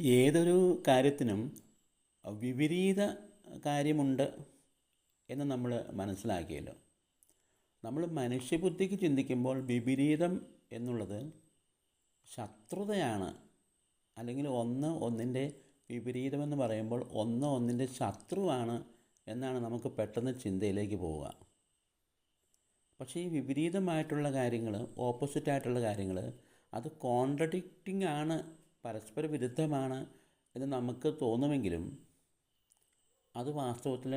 ഏതൊരു കാര്യത്തിനും വിപരീത കാര്യമുണ്ട് എന്ന് നമ്മൾ മനസ്സിലാക്കിയല്ലോ. നമ്മൾ മനുഷ്യബുദ്ധിക്ക് ചിന്തിക്കുമ്പോൾ വിപരീതം എന്നുള്ളത് ശത്രുതയാണ്. അല്ലെങ്കിൽ ഒന്ന് ഒന്നിന്റെ വിപരീതമെന്ന് പറയുമ്പോൾ ഒന്ന് ഒന്നിന്റെ ശത്രുവാണ് എന്നാണ് നമുക്ക് പെട്ടെന്ന് ചിന്തയിലേക്ക് പോവുക. പക്ഷേ ഈ വിപരീതമായിട്ടുള്ള കാര്യങ്ങൾ ഓപ്പോസിറ്റായിട്ടുള്ള കാര്യങ്ങൾ അത് കോൺട്രഡിക്റ്റിംഗ് ആണ് പരസ്പര വിരുദ്ധമാണ് എന്ന് നമുക്ക് തോന്നുമെങ്കിലും അത് വാസ്തവത്തിൽ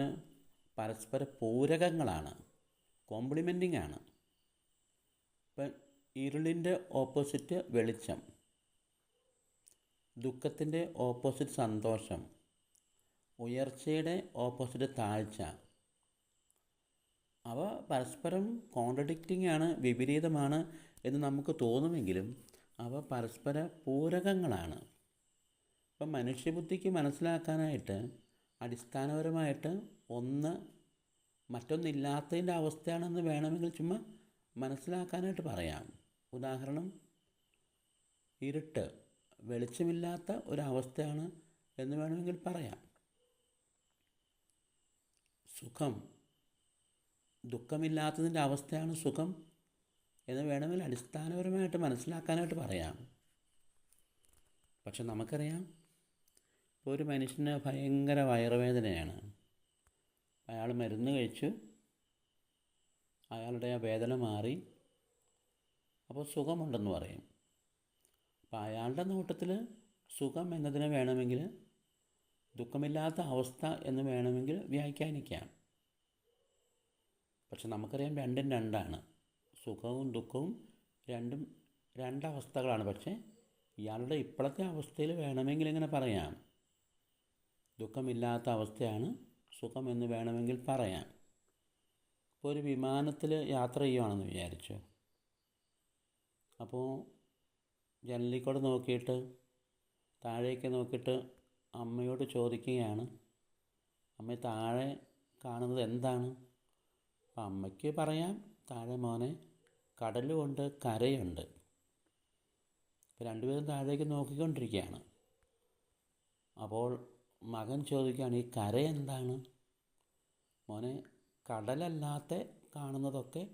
പരസ്പര പൂരകങ്ങളാണ് കോംപ്ലിമെന്റിംഗ് ആണ് ഇപ്പം ഇരുളിന്റെ ഓപ്പോസിറ്റ് വെളിച്ചം ദുഃഖത്തിന്റെ ഓപ്പോസിറ്റ് സന്തോഷം ഉയർച്ചയുടെ ഓപ്പോസിറ്റ് താഴ്ച അവ പരസ്പരം കോൺട്രഡിക്റ്റിംഗ് ആണ് വിപരീതമാണ് എന്ന് നമുക്ക് തോന്നുമെങ്കിലും അവ പരസ്പര പൂരകങ്ങളാണ്. ഇപ്പം മനുഷ്യബുദ്ധിക്ക് മനസ്സിലാക്കാനായിട്ട് അടിസ്ഥാനപരമായിട്ട് ഒന്ന് മറ്റൊന്നില്ലാത്തതിന്റെ അവസ്ഥയാണെന്ന് വേണമെങ്കിൽ ചുമ്മാ മനസ്സിലാക്കാനായിട്ട് പറയാം. ഉദാഹരണം ഇരുട്ട് വെളിച്ചമില്ലാത്ത ഒരവസ്ഥയാണ് എന്ന് വേണമെങ്കിൽ പറയാം. സുഖം ദുഃഖമില്ലാത്തതിന്റെ അവസ്ഥയാണ് സുഖം. എന്ന് വേണമെങ്കിൽ അടിസ്ഥാനപരമായിട്ട് മനസ്സിലാക്കാനായിട്ട് പറയാം. പക്ഷെ നമുക്കറിയാം ഒരു മനുഷ്യന് ഭയങ്കര വയറുവേദനയാണ്. അയാൾ മരുന്ന് കഴിച്ചു അയാളുടെ ആ വേദന മാറി അപ്പോൾ സുഖമുണ്ടെന്ന് പറയും. അപ്പോൾ അയാളുടെ നോട്ടത്തിൽ സുഖം എന്നതിനെ വേണമെങ്കിൽ ദുഃഖമില്ലാത്ത അവസ്ഥ എന്ന് വേണമെങ്കിൽ വ്യാഖ്യാനിക്കാം. പക്ഷെ നമുക്കറിയാം രണ്ടും രണ്ടാണ്. സുഖവും ദുഃഖവും രണ്ടും രണ്ടവസ്ഥകളാണ്. പക്ഷേ ഇയാളുടെ ഇപ്പോഴത്തെ അവസ്ഥയിൽ വേണമെങ്കിൽ ഇങ്ങനെ പറയാം. ദുഃഖമില്ലാത്ത അവസ്ഥയാണ് സുഖമെന്ന് വേണമെങ്കിൽ പറയാം. ഇപ്പോൾ ഒരു വിമാനത്തിൽ യാത്ര ചെയ്യുവാണെന്ന് വിചാരിച്ചു? അപ്പോൾ ജനലിക്കോട് നോക്കിയിട്ട് താഴേക്ക് നോക്കിയിട്ട് അമ്മയോട് ചോദിക്കുകയാണ്. അമ്മ താഴെ കാണുന്നത് എന്താണ്? അപ്പം അമ്മയ്ക്ക് പറയാം താഴെ മോനെ കടലുമുണ്ട് കരയുണ്ട്. രണ്ടുപേരും താഴേക്ക് നോക്കിക്കൊണ്ടിരിക്കുകയാണ്. അപ്പോൾ മകൻ ചോദിക്കുകയാണ് ഈ കര എന്താണ്? മോനെ കടലല്ലാത്ത കാണുന്നതൊക്കെ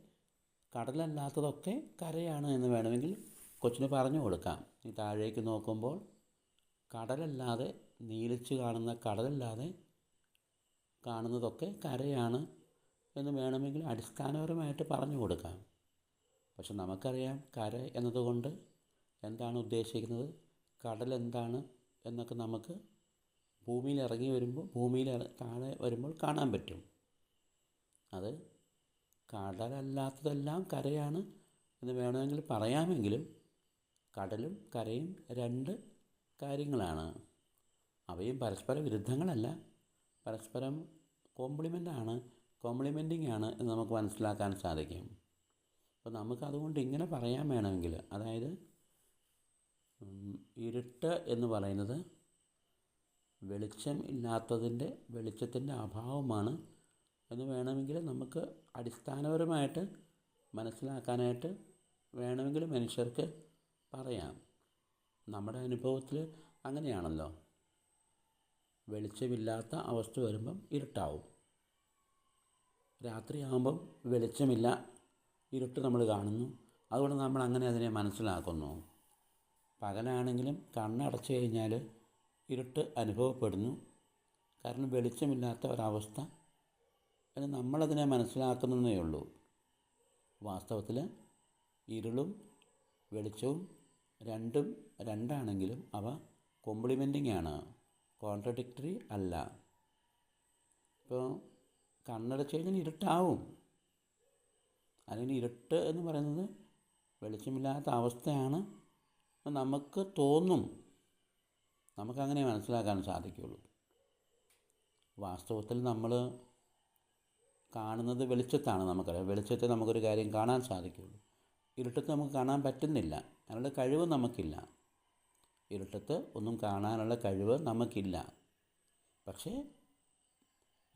കടലല്ലാത്തതൊക്കെ കരയാണ് എന്ന് വേണമെങ്കിൽ കൊച്ചിന് പറഞ്ഞു കൊടുക്കാം. ഈ താഴേക്ക് നോക്കുമ്പോൾ കടലല്ലാതെ നീലിച്ച് കാണുന്ന കടലല്ലാതെ കാണുന്നതൊക്കെ കരയാണ് എന്ന് വേണമെങ്കിൽ അടിസ്ഥാനപരമായിട്ട് പറഞ്ഞു കൊടുക്കാം. പക്ഷെ നമുക്കറിയാം കര എന്നതുകൊണ്ട് എന്താണ് ഉദ്ദേശിക്കുന്നത്? കടൽ എന്താണ് എന്നൊക്കെ നമുക്ക് ഭൂമിയിൽ ഇറങ്ങി വരുമ്പോൾ ഭൂമിയിൽ താഴെ വരുമ്പോൾ കാണാൻ പറ്റും. അത് കടലല്ലാത്തതെല്ലാം കരയാണ് എന്ന് വേണമെങ്കിൽ പറയാമെങ്കിലും കടലും കരയും രണ്ട് കാര്യങ്ങളാണ്. അവയും പരസ്പര വിരുദ്ധങ്ങളല്ല. പരസ്പരം കോംപ്ലിമെന്റാണ് ആണ്. കോംപ്ലിമെന്റിംഗ് ആണ് എന്ന് നമുക്ക് മനസ്സിലാക്കാൻ സാധിക്കും. അപ്പോൾ നമുക്ക് അതുകൊണ്ട് ഇങ്ങനെ പറയാൻ വേണമെങ്കിൽ അതായത് ഇരുട്ട് എന്ന് പറയുന്നത് വെളിച്ചം ഇല്ലാത്തതിന്റെ വെളിച്ചത്തിന്റെ അഭാവമാണ് എന്ന് വേണമെങ്കിൽ നമുക്ക് അടിസ്ഥാനപരമായിട്ട് മനസ്സിലാക്കാനായിട്ട് വേണമെങ്കിൽ മനുഷ്യർക്ക് പറയാം. നമ്മുടെ അനുഭവത്തിൽ അങ്ങനെയാണല്ലോ. വെളിച്ചമില്ലാത്ത അവസ്ഥ വരുമ്പം ഇരുട്ടാവും. രാത്രിയാകുമ്പം വെളിച്ചമില്ല ഇരുട്ട് നമ്മൾ കാണുന്നു. അതുകൊണ്ട് നമ്മൾ അങ്ങനെ അതിനെ മനസ്സിലാക്കുന്നു. പകലാണെങ്കിലും കണ്ണടച്ചു കഴിഞ്ഞാൽ ഇരുട്ട് അനുഭവപ്പെടുന്നു. കാരണം വെളിച്ചമില്ലാത്ത ഒരവസ്ഥ. അത് നമ്മളതിനെ മനസ്സിലാക്കുന്നതേ ഉള്ളൂ. വാസ്തവത്തിൽ ഇരുളും വെളിച്ചവും രണ്ടും രണ്ടാണെങ്കിലും അവ കോംപ്ലിമെന്റിംഗ് ആണ് കോൺട്രഡിക്ടറി അല്ല. ഇപ്പോൾ കണ്ണടച്ചു കഴിഞ്ഞാൽ ഇരുട്ടാവും. അതിന് ഇരുട്ട് എന്ന് പറയുന്നത് വെളിച്ചമില്ലാത്ത അവസ്ഥയാണ്. നമുക്ക് തോന്നും നമുക്കങ്ങനെ മനസ്സിലാക്കാൻ സാധിക്കുള്ളൂ വാസ്തവത്തിൽ നമ്മൾ കാണുന്നത് വെളിച്ചത്താണ് നമുക്കറിയാം. വെളിച്ചത്തെ നമുക്കൊരു കാര്യം കാണാൻ സാധിക്കുള്ളൂ ഇരുട്ടത്ത് നമുക്ക് കാണാൻ പറ്റുന്നില്ല. അതിനുള്ള കഴിവ് നമുക്കില്ല. ഇരുട്ടത്ത് ഒന്നും കാണാനുള്ള കഴിവ് നമുക്കില്ല. പക്ഷേ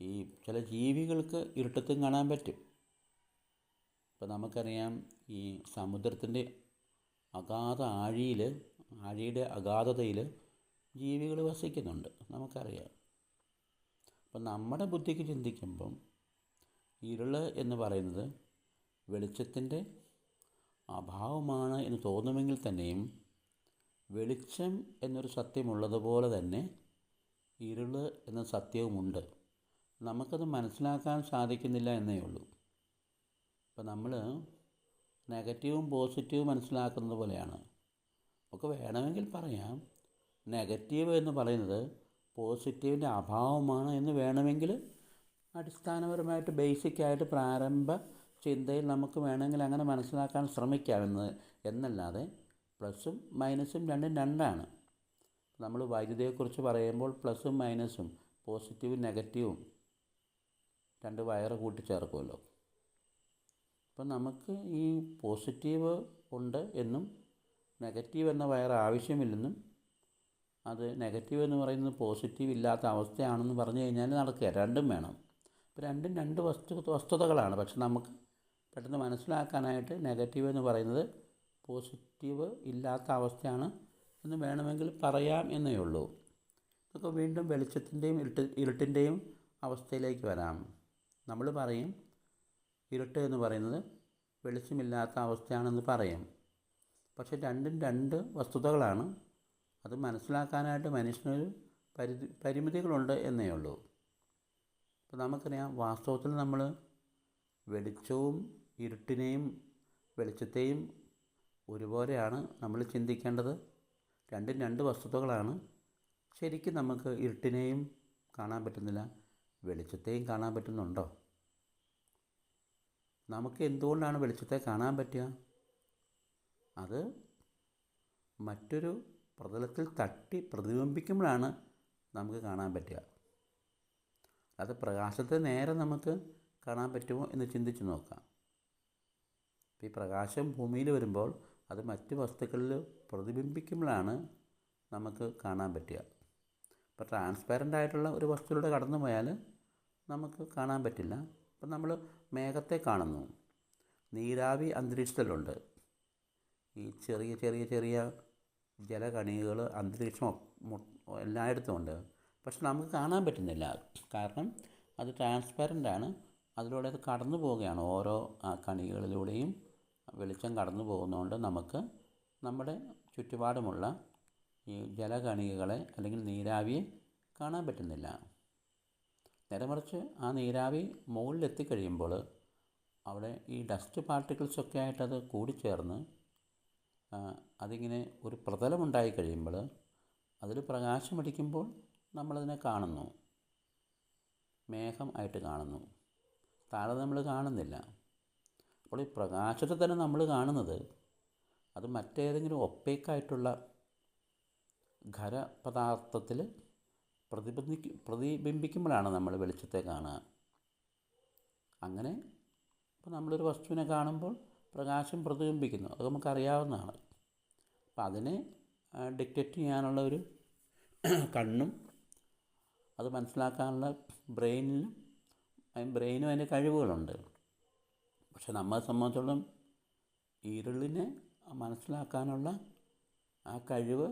ഈ ചില ജീവികൾക്ക് ഇരുട്ടത്തും കാണാൻ പറ്റും. ഇപ്പോൾ നമുക്കറിയാം ഈ സമുദ്രത്തിന്റെ അഗാധ ആഴിയിൽ ആഴിയുടെ അഗാധതയിൽ ജീവികൾ വസിക്കുന്നുണ്ട്. നമുക്കറിയാം. അപ്പം നമ്മുടെ ബുദ്ധിക്ക് ചിന്തിക്കുമ്പം ഇരുൾ എന്ന് പറയുന്നത് വെളിച്ചത്തിന്റെ അഭാവമാണ് എന്ന് തോന്നുമെങ്കിൽ തന്നെയും വെളിച്ചം എന്നൊരു സത്യമുള്ളതുപോലെ തന്നെ ഇരുൾ എന്ന സത്യവുമുണ്ട്. നമുക്കത് മനസ്സിലാക്കാൻ സാധിക്കുന്നില്ല എന്നേ ഉള്ളൂ. അപ്പം നമ്മൾ നെഗറ്റീവും പോസിറ്റീവും മനസ്സിലാക്കുന്നത് പോലെയാണ്. ഒക്കെ വേണമെങ്കിൽ പറയാം. നെഗറ്റീവ് എന്ന് പറയുന്നത് പോസിറ്റീവിന്റെ അഭാവമാണ് എന്ന് വേണമെങ്കിൽ അടിസ്ഥാനപരമായിട്ട് ബേസിക്കായിട്ട് പ്രാരംഭ ചിന്തയിൽ നമുക്ക് വേണമെങ്കിൽ അങ്ങനെ മനസ്സിലാക്കാൻ ശ്രമിക്കാമെന്ന് എന്നല്ലാതെ പ്ലസും മൈനസും രണ്ടും രണ്ടാണ്. നമ്മൾ വൈദ്യുതിയെക്കുറിച്ച് പറയുമ്പോൾ പ്ലസും മൈനസും പോസിറ്റീവും നെഗറ്റീവും രണ്ട് വയറ് കൂട്ടിച്ചേർക്കുമല്ലോ. അപ്പം നമുക്ക് ഈ പോസിറ്റീവ് ഉണ്ട് എന്നും നെഗറ്റീവ് എന്ന വയർ ആവശ്യമില്ലെന്നും അത് നെഗറ്റീവ് എന്ന് പറയുന്നത് പോസിറ്റീവ് ഇല്ലാത്ത അവസ്ഥയാണെന്ന് പറഞ്ഞു കഴിഞ്ഞാൽ നടക്കുക. രണ്ടും വേണം. അപ്പോൾ രണ്ടും രണ്ട് വസ്തു വസ്തുതകളാണ്. പക്ഷെ നമുക്ക് പെട്ടെന്ന് മനസ്സിലാക്കാനായിട്ട് നെഗറ്റീവ് എന്ന് പറയുന്നത് പോസിറ്റീവ് ഇല്ലാത്ത അവസ്ഥയാണ് എന്ന് വേണമെങ്കിൽ പറയാം എന്നേ ഉള്ളൂ. ഇതൊക്കെ വീണ്ടും വെളിച്ചത്തിന്റെയും ഇരുട്ട് ഇരുട്ടിന്റെയും അവസ്ഥയിലേക്ക് വരാം. നമ്മൾ പറയും ഇരുട്ട് എന്ന് പറയുന്നത് വെളിച്ചമില്ലാത്ത അവസ്ഥയാണെന്ന് പറയാം. പക്ഷെ രണ്ടും രണ്ട് വസ്തുതകളാണ്. അത് മനസ്സിലാക്കാനായിട്ട് മനുഷ്യനൊരു പരിധി പരിമിതികളുണ്ട് എന്നേ ഉള്ളൂ. അപ്പോൾ നമുക്കറിയാം വാസ്തവത്തിൽ നമ്മൾ വെളിച്ചവും ഇരുട്ടിനെയും വെളിച്ചത്തെയും ഒരുപോലെയാണ് നമ്മൾ ചിന്തിക്കേണ്ടത്. രണ്ടും രണ്ട് വസ്തുതകളാണ്. ശരിക്കും നമുക്ക് ഇരുട്ടിനെയും കാണാൻ പറ്റുന്നില്ല വെളിച്ചത്തെയും കാണാൻ പറ്റുന്നുണ്ടോ? നമുക്ക് എന്തുകൊണ്ടാണ് വെളിച്ചത്തെ കാണാൻ പറ്റുക? അത് മറ്റൊരു പ്രതലത്തിൽ തട്ടി പ്രതിബിംബിക്കുമ്പോഴാണ് നമുക്ക് കാണാൻ പറ്റുക. അത് പ്രകാശത്തെ നേരെ നമുക്ക് കാണാൻ പറ്റുമോ എന്ന് ചിന്തിച്ച് നോക്കാം. ഈ പ്രകാശം ഭൂമിയിൽ വരുമ്പോൾ അത് മറ്റ് വസ്തുക്കളിൽ പ്രതിബിംബിക്കുമ്പോഴാണ് നമുക്ക് കാണാൻ പറ്റുക. അപ്പോൾ ട്രാൻസ്പാരന്റ് ആയിട്ടുള്ള ഒരു വസ്തുവിലൂടെ കടന്നു പോയാൽ നമുക്ക് കാണാൻ പറ്റില്ല. അപ്പം നമ്മൾ മേഘത്തെ കാണുന്നു. നീരാവി അന്തരീക്ഷത്തിലുണ്ട്. ഈ ചെറിയ ചെറിയ ചെറിയ ജലകണികകൾ അന്തരീക്ഷം എല്ലായിടത്തും ഉണ്ട്. പക്ഷെ നമുക്ക് കാണാൻ പറ്റുന്നില്ല. കാരണം അത് ട്രാൻസ്പെറന്റ് ആണ്. അതിലൂടെ അത് കടന്നു പോവുകയാണ്. ഓരോ കണികളിലൂടെയും വെളിച്ചം കടന്നു പോകുന്നതുകൊണ്ട് നമുക്ക് നമ്മുടെ ചുറ്റുപാടുമുള്ള ഈ ജലകണികകളെ അല്ലെങ്കിൽ നീരാവിയെ കാണാൻ പറ്റുന്നില്ല. നേരെ മറിച്ച് ആ നീരാവി മുകളിലെത്തിക്കഴിയുമ്പോൾ അവിടെ ഈ ഡസ്റ്റ് പാർട്ടിക്കിൾസൊക്കെ ആയിട്ടത് കൂടിച്ചേർന്ന് അതിങ്ങനെ ഒരു പ്രതലമുണ്ടായി കഴിയുമ്പോൾ അതിൽ പ്രകാശമടിക്കുമ്പോൾ നമ്മളതിനെ കാണുന്നു. മേഘം ആയിട്ട് കാണുന്നു. താഴെ നമ്മൾ കാണുന്നില്ല. അപ്പോൾ ഈ പ്രകാശത്തെ തന്നെ നമ്മൾ കാണുന്നത് അത് മറ്റേതെങ്കിലും ഒപ്പേക്കായിട്ടുള്ള ഖരപദാർത്ഥത്തിൽ പ്രതിബന്ധി പ്രതിബിംബിക്കുമ്പോഴാണ് നമ്മൾ വെളിച്ചത്തെ കാണുക. അങ്ങനെ ഇപ്പോൾ നമ്മളൊരു വസ്തുവിനെ കാണുമ്പോൾ പ്രകാശം പ്രതിബിംബിക്കുന്നു. അത് നമുക്കറിയാവുന്നതാണ്. അപ്പം അതിനെ ഡിക്റ്റേറ്റ് ചെയ്യാനുള്ള ഒരു കണ്ണും അത് മനസ്സിലാക്കാനുള്ള ബ്രെയിനിലും ബ്രെയിനും അതിന്റെ കഴിവുകളുണ്ട്. പക്ഷെ നമ്മളെ സംബന്ധിച്ചിടത്തോളം ഇരുളിനെ മനസ്സിലാക്കാനുള്ള ആ കഴിവ്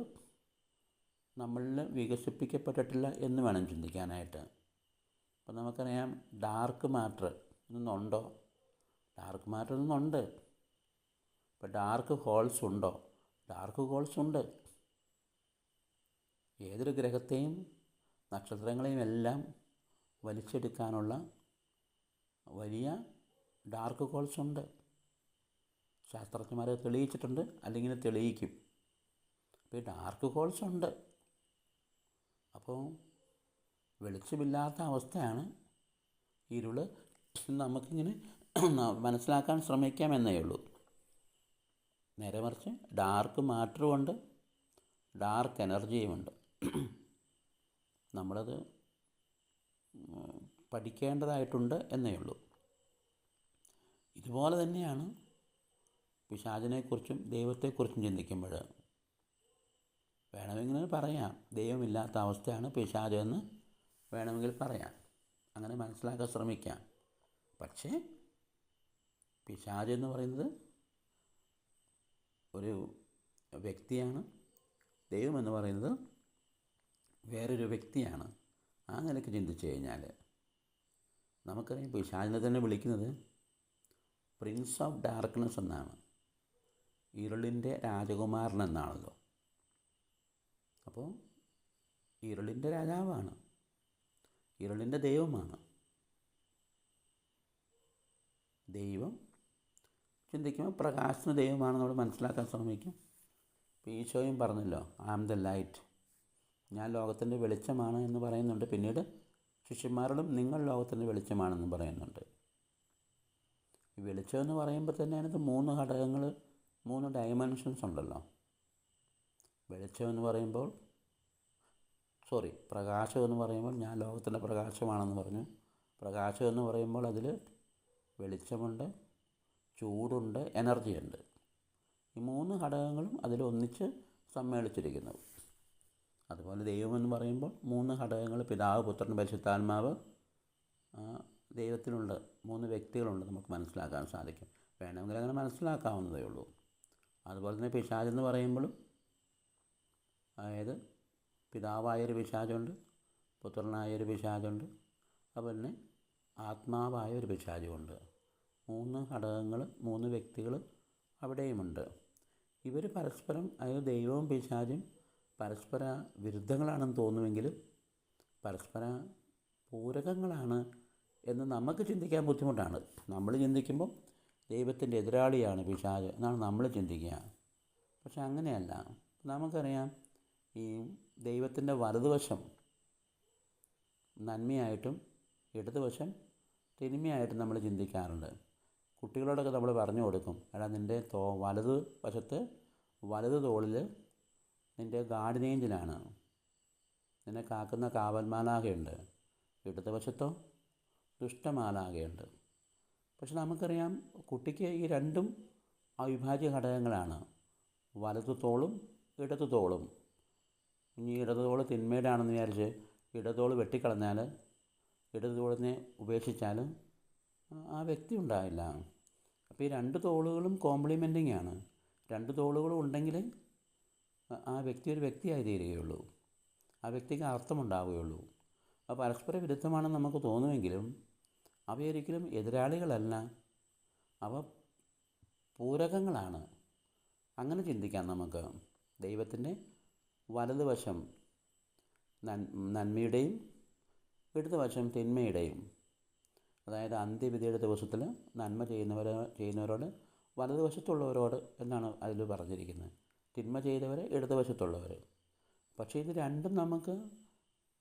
നമ്മളിൽ വികസിപ്പിക്കപ്പെട്ടിട്ടില്ല എന്ന് വേണം ചിന്തിക്കാനായിട്ട്. അപ്പം നമുക്കറിയാം ഡാർക്ക് മാറ്റർ നിന്നുണ്ടോ? ഡാർക്ക് മാറ്റർ ഇന്നുണ്ട് ഇപ്പോൾ ഡാർക്ക് ഹോൾസ് ഉണ്ടോ? ഡാർക്ക് ഹോൾസ് ഉണ്ട്. ഏതൊരു ഗ്രഹത്തെയും നക്ഷത്രങ്ങളെയും എല്ലാം വലിച്ചെടുക്കാനുള്ള വലിയ ഡാർക്ക് ഹോൾസ് ഉണ്ട്. ശാസ്ത്രജ്ഞന്മാരെ തെളിയിച്ചിട്ടുണ്ട് അല്ലെങ്കിൽ തെളിയിക്കും. അപ്പോൾ ഈ ഡാർക്ക് ഹോൾസ് ഉണ്ട്. അപ്പോൾ വെളിച്ചമില്ലാത്ത അവസ്ഥയാണ് ഇരുൾ. നമുക്കിങ്ങനെ മനസ്സിലാക്കാൻ ശ്രമിക്കാം എന്നേ ഉള്ളൂ. നേരെ മറിച്ച് ഡാർക്ക് മാറ്ററുമുണ്ട് ഡാർക്ക് എനർജിയുമുണ്ട് നമ്മളത് പഠിക്കേണ്ടതായിട്ടുണ്ട് എന്നേ ഉള്ളൂ. ഇതുപോലെ തന്നെയാണ് പിശാചിനെക്കുറിച്ചും ദൈവത്തെക്കുറിച്ചും ചിന്തിക്കുമ്പോൾ വേണമെങ്കിൽ പറയാം. ദൈവമില്ലാത്ത അവസ്ഥയാണ് പിശാചെന്ന് വേണമെങ്കിൽ പറയാം. അങ്ങനെ മനസ്സിലാക്കാൻ ശ്രമിക്കാം. പക്ഷേ പിശാജ് എന്ന് പറയുന്നത് ഒരു വ്യക്തിയാണ്. ദൈവം എന്ന് പറയുന്നത് വേറൊരു വ്യക്തിയാണ്. ആ നിലയ്ക്ക് ചിന്തിച്ചു കഴിഞ്ഞാൽ നമുക്കറിയാം പിശാജിനെ തന്നെ വിളിക്കുന്നത് പ്രിൻസ് ഓഫ് ഡാർക്ക്നെസ് എന്നാണ്. ഇരുളിന്റെ രാജകുമാരൻ എന്നാണല്ലോ. അപ്പോൾ ഇരുളിന്റെ രാജാവാണ്. ഇരുളിന്റെ ദൈവമാണ്. ദൈവം ചിന്തിക്കുമ്പോൾ പ്രകാശന ദൈവമാണെന്ന് നമ്മൾ മനസ്സിലാക്കാൻ ശ്രമിക്കും ഇപ്പോൾ ഈശോയും പറഞ്ഞല്ലോ ഐ ആം ദ ലൈറ്റ് ഞാൻ ലോകത്തിന്റെ വെളിച്ചമാണ് എന്ന് പറയുന്നുണ്ട്. പിന്നീട് ശിഷ്യന്മാരോടും നിങ്ങൾ ലോകത്തിന്റെ വെളിച്ചമാണെന്ന് പറയുന്നുണ്ട്. ഈ വെളിച്ചം എന്ന് പറയുമ്പോൾ തന്നെ അതിനകത്ത് മൂന്ന് ഘടകങ്ങൾ മൂന്ന് ഡയമെൻഷൻസ് ഉണ്ടല്ലോ. വെളിച്ചം എന്ന് പറയുമ്പോൾ സോറി പ്രകാശം എന്ന് പറയുമ്പോൾ ഞാൻ ലോകത്തിന്റെ പ്രകാശമാണെന്ന് പറഞ്ഞു. പ്രകാശം എന്ന് പറയുമ്പോൾ അതിൽ വെളിച്ചമുണ്ട് ചൂടുണ്ട് എനർജിയുണ്ട്. ഈ മൂന്ന് ഘടകങ്ങളും അതിൽ ഒന്നിച്ച് സമ്മേളിച്ചിരിക്കുന്നു. അതുപോലെ ദൈവം എന്ന് പറയുമ്പോൾ മൂന്ന് ഘടകങ്ങൾ പിതാവ് പുത്രൻ പരിശുദ്ധാത്മാവ് ദൈവത്തിനുണ്ട് മൂന്ന് വ്യക്തികളുണ്ട് നമുക്ക് മനസ്സിലാക്കാൻ സാധിക്കും. വേണമെങ്കിൽ അങ്ങനെ മനസ്സിലാക്കാവുന്നതേ ഉള്ളൂ. അതുപോലെ തന്നെ പിശാചെന്ന് പറയുമ്പോഴും അതായത് പിതാവായൊരു പിശാചുണ്ട് പുത്രനായൊരു പിശാചുണ്ട് അതുപോലെ തന്നെ ആത്മാവായ ഒരു പിശാചുമുണ്ട്. മൂന്ന് ഘടകങ്ങൾ മൂന്ന് വ്യക്തികൾ അവിടെയുമുണ്ട്. ഇവർ പരസ്പരം അതായത് ദൈവവും പിശാചും പരസ്പര വിരുദ്ധങ്ങളാണെന്ന് തോന്നുമെങ്കിലും പരസ്പര പൂരകങ്ങളാണ് എന്ന് നമുക്ക് ചിന്തിക്കാൻ ബുദ്ധിമുട്ടാണ്. നമ്മൾ ചിന്തിക്കുമ്പോൾ ദൈവത്തിന്റെ എതിരാളിയാണ് പിശാജ് എന്നാണ് നമ്മൾ ചിന്തിക്കുക. പക്ഷെ അങ്ങനെയല്ല. നമുക്കറിയാം ഈ ദൈവത്തിന്റെ വലതുവശം നന്മയായിട്ടും ഇടതുവശം തിന്മയായിട്ടും നമ്മൾ ചിന്തിക്കാറുണ്ട്. കുട്ടികളോടൊക്കെ നമ്മൾ പറഞ്ഞു കൊടുക്കും എടാ നിന്റെ തോ വലത് വശത്ത് വലത് തോളിൽ നിന്റെ ഏഞ്ചലാണ്. നിന്നെ കാക്കുന്ന കാവൽമാലാകയുണ്ട്. ഇടത് വശത്തോ ദുഷ്ടമാലാകയുണ്ട്. പക്ഷെ നമുക്കറിയാം കുട്ടിക്ക് ഈ രണ്ടും അവിഭാജ്യ ഘടകങ്ങളാണ്. വലതു തോളും ഇടതു തോളും. ഇനി ഇടതുതോൾ തിന്മയുടെയാണെന്ന് വിചാരിച്ച് ഇടതുതോൾ വെട്ടിക്കളഞ്ഞാൽ ഇടതുതോളിനെ ഉപേക്ഷിച്ചാൽ ആ വ്യക്തി ഉണ്ടാവില്ല. അപ്പോൾ ഈ രണ്ട് തോളുകളും കോംപ്ലിമെന്റിങ് ആണ്. രണ്ട് തോളുകളും ഉണ്ടെങ്കിൽ ആ വ്യക്തി ഒരു വ്യക്തിയായി തീരുകയുള്ളൂ. ആ വ്യക്തിക്ക് അർത്ഥമുണ്ടാവുകയുള്ളൂ. അപ്പോൾ പരസ്പര വിരുദ്ധമാണെന്ന് നമുക്ക് തോന്നുമെങ്കിലും അവയൊരിക്കലും എതിരാളികളല്ല. അവ പൂരകങ്ങളാണ്. അങ്ങനെ ചിന്തിക്കാം നമുക്ക്. ദൈവത്തിന്റെ വലതുവശം നന്മയുടെയും ഇടതുവശം തിന്മയുടെയും അതായത് അന്ത്യവിധിയുടെ ദിവസത്തിൽ നന്മ ചെയ്യുന്നവർ ചെയ്യുന്നവരോട് വലതുവശത്തുള്ളവരോട് എന്നാണ് അതിൽ പറഞ്ഞിരിക്കുന്നത്. തിന്മ ചെയ്തവർ ഇടതുവശത്തുള്ളവർ പക്ഷേ ഇത് രണ്ടും നമുക്ക്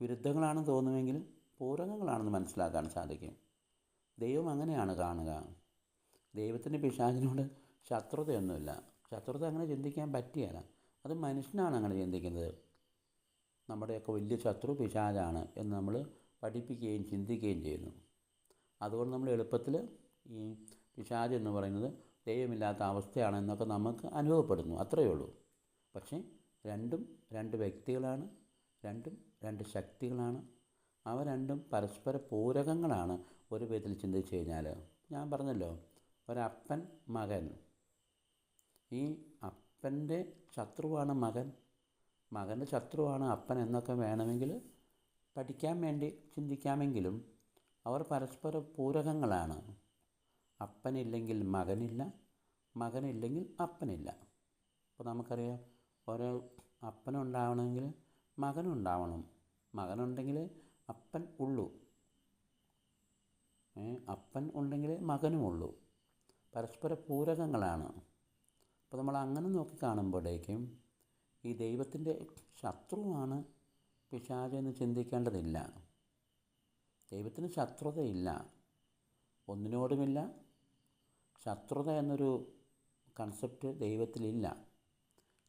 വിരുദ്ധങ്ങളാണെന്ന് തോന്നുമെങ്കിലും പൂരകങ്ങളാണെന്ന് മനസ്സിലാക്കാൻ സാധിക്കും. ദൈവം അങ്ങനെയാണ് കാണുക. ദൈവത്തിന്റെ പിശാചിനോട് ശത്രുതയൊന്നുമില്ല. ശത്രുത അങ്ങനെ ചിന്തിക്കാൻ പറ്റിയല്ല. അത് മനുഷ്യനാണ് അങ്ങനെ ചിന്തിക്കുന്നത്. നമ്മുടെയൊക്കെ വലിയ ശത്രു പിശാചാണ് എന്ന് നമ്മൾ പഠിപ്പിക്കുകയും ചിന്തിക്കുകയും ചെയ്യുന്നു. അതുകൊണ്ട് നമ്മൾ എളുപ്പത്തിൽ ഈ പിശാജ് എന്ന് പറയുന്നത് ദൈവമില്ലാത്ത അവസ്ഥയാണ് എന്നൊക്കെ നമുക്ക് അനുഭവപ്പെടുന്നു. അത്രയേ ഉള്ളൂ. പക്ഷേ രണ്ടും രണ്ട് വ്യക്തികളാണ് രണ്ടും രണ്ട് ശക്തികളാണ്. അവ രണ്ടും പരസ്പര പൂരകങ്ങളാണ് ഒരു വിധത്തിൽ ചിന്തിച്ചു കഴിഞ്ഞാൽ. ഞാൻ പറഞ്ഞല്ലോ ഒരപ്പൻ മകൻ. ഈ അപ്പന്റെ ശത്രുവാണ് മകൻ. മകന്റെ ശത്രുവാണ് അപ്പൻ എന്നൊക്കെ വേണമെങ്കിൽ പഠിക്കാൻ വേണ്ടി ചിന്തിക്കാമെങ്കിലും അവർ പരസ്പര പൂരകങ്ങളാണ്. അപ്പനില്ലെങ്കിൽ മകനില്ല മകനില്ലെങ്കിൽ അപ്പനില്ല. അപ്പോൾ നമുക്കറിയാം ഓരോ അപ്പനുണ്ടാവണമെങ്കിൽ മകനുണ്ടാവണം. മകനുണ്ടെങ്കിൽ അപ്പൻ ഉള്ളൂ. അപ്പൻ ഉണ്ടെങ്കിൽ മകനും ഉള്ളൂ. പരസ്പര പൂരകങ്ങളാണ്. അപ്പോൾ നമ്മൾ അങ്ങനെ നോക്കി കാണുമ്പോഴേക്കും ഈ ദൈവത്തിന്റെ ശത്രുവാണ് പിശാചെന്ന് ചിന്തിക്കേണ്ടതില്ല. ദൈവത്തിന് ശത്രുതയില്ല. ഒന്നിനോടുമില്ല. ശത്രുത എന്നൊരു കൺസെപ്റ്റ് ദൈവത്തിലില്ല.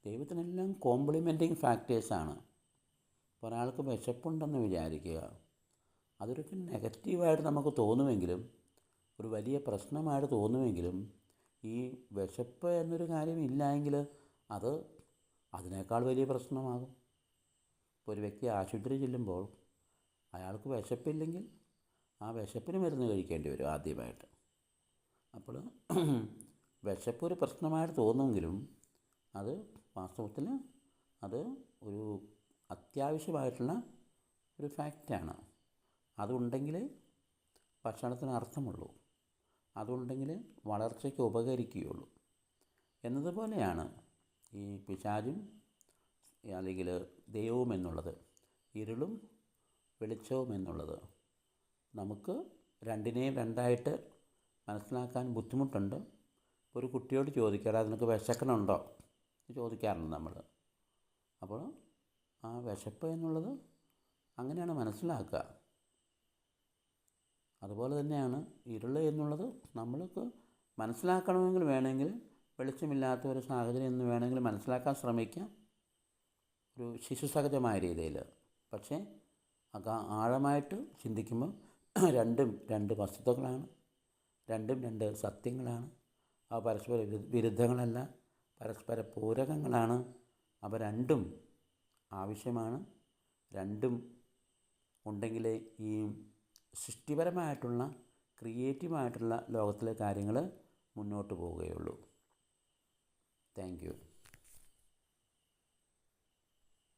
ദൈവത്തിനെല്ലാം കോംപ്ലിമെന്റിങ് ഫാക്ടേഴ്സാണ് ഇപ്പോൾ ഒരാൾക്ക് വിശപ്പുണ്ടെന്ന് വിചാരിക്കുക അതൊരു നെഗറ്റീവായിട്ട് നമുക്ക് തോന്നുമെങ്കിലും ഒരു വലിയ പ്രശ്നമായിട്ട് തോന്നുമെങ്കിലും ഈ വിശപ്പ് എന്നൊരു കാര്യം ഇല്ലായെങ്കിൽ അത് അതിനേക്കാൾ വലിയ പ്രശ്നമാകും. ഇപ്പോൾ ഒരു വ്യക്തി ആശുപത്രി ചെല്ലുമ്പോൾ അയാൾക്ക് വിശപ്പില്ലെങ്കിൽ ആ വിശപ്പിന് മരുന്ന് കഴിക്കേണ്ടി വരും ആദ്യമായിട്ട്. അപ്പോൾ വിശപ്പ് ഒരു പ്രശ്നമായിട്ട് തോന്നുമെങ്കിലും അത് വാസ്തവത്തിൽ അത് ഒരു അത്യാവശ്യമായിട്ടുള്ള ഒരു ഫാക്റ്റാണ്. അതുണ്ടെങ്കിൽ ഭക്ഷണത്തിന് അർത്ഥമുള്ളൂ. അതുണ്ടെങ്കിൽ വളർച്ചയ്ക്ക് ഉപകരിക്കുകയുള്ളൂ. എന്നതുപോലെയാണ് ഈ പിശാചും അല്ലെങ്കിൽ ദൈവവും എന്നുള്ളത് ഇരുളും വെളിച്ചവും എന്നുള്ളത്. നമുക്ക് രണ്ടിനെയും രണ്ടായിട്ട് മനസ്സിലാക്കാൻ ബുദ്ധിമുട്ടുണ്ട്. ഒരു കുട്ടിയോട് ചോദിക്കാറ് നിനക്ക് വിശക്കണുണ്ടോ? ചോദിക്കാറുണ്ട് നമ്മൾ അപ്പോൾ ആ വിശപ്പ് എന്നുള്ളത് അങ്ങനെയാണ് മനസ്സിലാക്കുക. അതുപോലെ തന്നെയാണ് ഇരുൾ എന്നുള്ളത് നമ്മൾക്ക് മനസ്സിലാക്കണമെങ്കിൽ വേണമെങ്കിൽ വെളിച്ചമില്ലാത്ത ഒരു സാഹചര്യം എന്ന് വേണമെങ്കിൽ മനസ്സിലാക്കാൻ ശ്രമിക്കാം. ഒരു ശിശു സഹജമായ രീതിയിൽ. പക്ഷേ അത് ആഴമായിട്ട് ചിന്തിക്കുമ്പോൾ രണ്ടും രണ്ട് വസ്തുതകളാണ്. രണ്ടും രണ്ട് സത്യങ്ങളാണ്. അവ പരസ്പര വിരുദ്ധങ്ങളല്ല. പരസ്പര പൂരകങ്ങളാണ്. അവ രണ്ടും ആവശ്യമാണ്. രണ്ടും ഉണ്ടെങ്കിലേ ഈ സൃഷ്ടിപരമായിട്ടുള്ള ക്രിയേറ്റീവായിട്ടുള്ള ലോകത്തിലെ കാര്യങ്ങൾ മുന്നോട്ട് പോവുകയുള്ളൂ. Thank you.